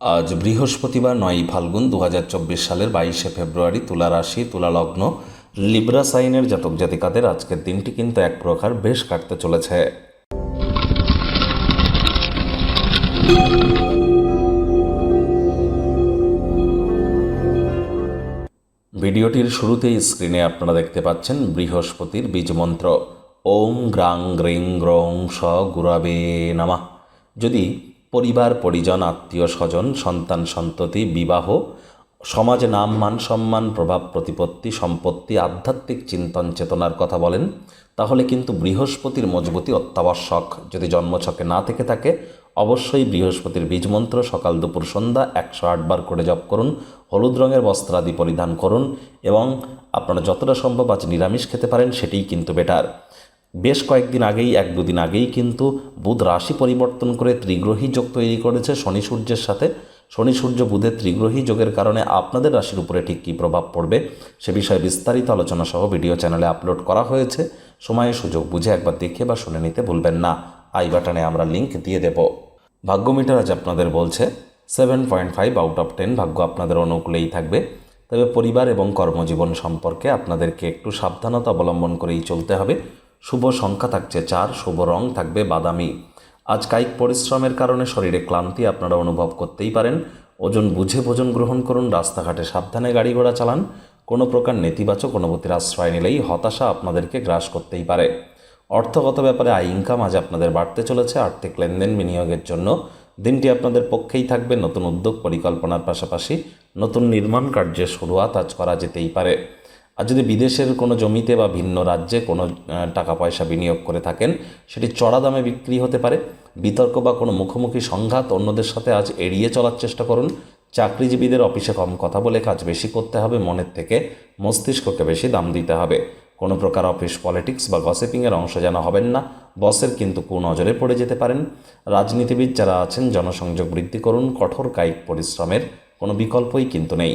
আজ বৃহস্পতিবার নয়ই ফাল্গুন দু হাজার চব্বিশ সালের বাইশে ফেব্রুয়ারি তুলা রাশি, তুলা লগ্ন, লিব্রা সাইনের জাতক জাতিকাদের আজকের দিনটি কিন্তু এক প্রকার বেশ কাটতে চলেছে। ভিডিওটির শুরুতেই স্ক্রিনে আপনারা দেখতে পাচ্ছেন বৃহস্পতির বীজমন্ত্র ওম গ্রাং গ্রিং গ্রং স গুরাবে নামা। যদি পরিবার, পরিজন, আত্মীয়, স্বজন, সন্তান, সন্ততি, বিবাহ, সমাজে নাম, মান সম্মান, প্রভাব, প্রতিপত্তি, সম্পত্তি, আধ্যাত্মিক চিন্তন, চেতনার কথা বলেন, তাহলে কিন্তু বৃহস্পতির মজবুতি অত্যাবশ্যক। যদি জন্মছকে না থেকে থাকে, অবশ্যই বৃহস্পতির বীজমন্ত্র সকাল দুপুর সন্ধ্যা একশো আটবার করে জপ করুন, হলুদ রঙের বস্ত্রাদি পরিধান করুন এবং আপনারা যতটা সম্ভব আজ নিরামিষ খেতে পারেন, সেটিই কিন্তু বেটার। বেশ কয়েকদিন আগেই, এক দুদিন আগেই কিন্তু বুধ রাশি পরিবর্তন করে ত্রিগ্রহী যোগ তৈরি করেছে শনি সূর্যের সাথে। শনি সূর্য বুধের ত্রিগ্রহী যোগের কারণে আপনাদের রাশির উপরে ঠিক কী প্রভাব পড়বে সে বিষয়ে বিস্তারিত আলোচনা সহ ভিডিও চ্যানেলে আপলোড করা হয়েছে। সময়ে সুযোগ বুঝে একবার দেখে বা শুনে নিতে ভুলবেন না। আই বাটনে আমরা লিংক দিয়ে দেব। ভাগ্য মিটার আজ আপনাদের বলছে, seven point five out of ten ভাগ্য আপনাদের অনুকূলেই থাকবে। তবে পরিবার এবং কর্মজীবন সম্পর্কে আপনাদেরকে একটু সাবধানতা অবলম্বন করেই চলতে হবে। শুভ সংখ্যা থাকছে চার, শুভ রং থাকবে বাদামি। আজ কায়িক পরিশ্রমের কারণে শরীরে ক্লান্তি আপনারা অনুভব করতেই পারেন। ওজন বুঝে ভোজন গ্রহণ করুন, রাস্তাঘাটে সাবধানে গাড়ি ঘোড়া চালান। কোনো প্রকার নেতিবাচক অনুভূতির আশ্রয় নিলেই হতাশা আপনাদেরকে গ্রাস করতেই পারে। অর্থগত ব্যাপারে আয় ইনকাম আজ আপনাদের বাড়তে চলেছে। আর্থিক লেনদেন বিনিয়োগের জন্য দিনটি আপনাদের পক্ষেই থাকবে। নতুন উদ্যোগ পরিকল্পনার পাশাপাশি নতুন নির্মাণ কার্যের শুরুয়াত আজ করা যেতেই পারে। আর যদি বিদেশের কোনো জমিতে বা ভিন্ন রাজ্যে কোনো টাকা পয়সা বিনিয়োগ করে থাকেন, সেটি চড়া দামে বিক্রি হতে পারে। বিতর্ক বা কোনো মুখোমুখি সংঘাত অন্যদের সাথে আজ এড়িয়ে চলার চেষ্টা করুন। চাকরিজীবীদের অফিসে কম কথা বলে কাজ বেশি করতে হবে, মনের থেকে মস্তিষ্ককে বেশি দাম দিতে হবে। কোনো প্রকার অফিস পলিটিক্স বা গসিপিংয়ের অংশ যেন হবেন না, বসের কিন্তু কুনজরে পড়ে যেতে পারেন। রাজনীতিবিদ যারা আছেন, জনসংযোগ বৃদ্ধি করুন, কঠোর কায়িক পরিশ্রমের কোনো বিকল্পই কিন্তু নেই।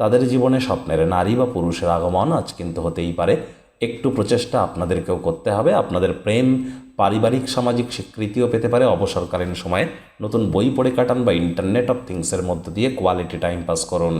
তাদের জীবনে স্বপ্নের নারী বা পুরুষের আগমন আজ কিন্তু হতেই পারে। একটু প্রচেষ্টা আপনাদেরকেও করতে হবে। আপনাদের প্রেম, পারিবারিক, সামাজিক স্বীকৃতিও পেতে পারে অবসরকালীন সময়ে। নতুন বই পড়ে কাটান বা ইন্টারনেট অফ থিংসের মধ্য দিয়ে কোয়ালিটি টাইম পাস করুন।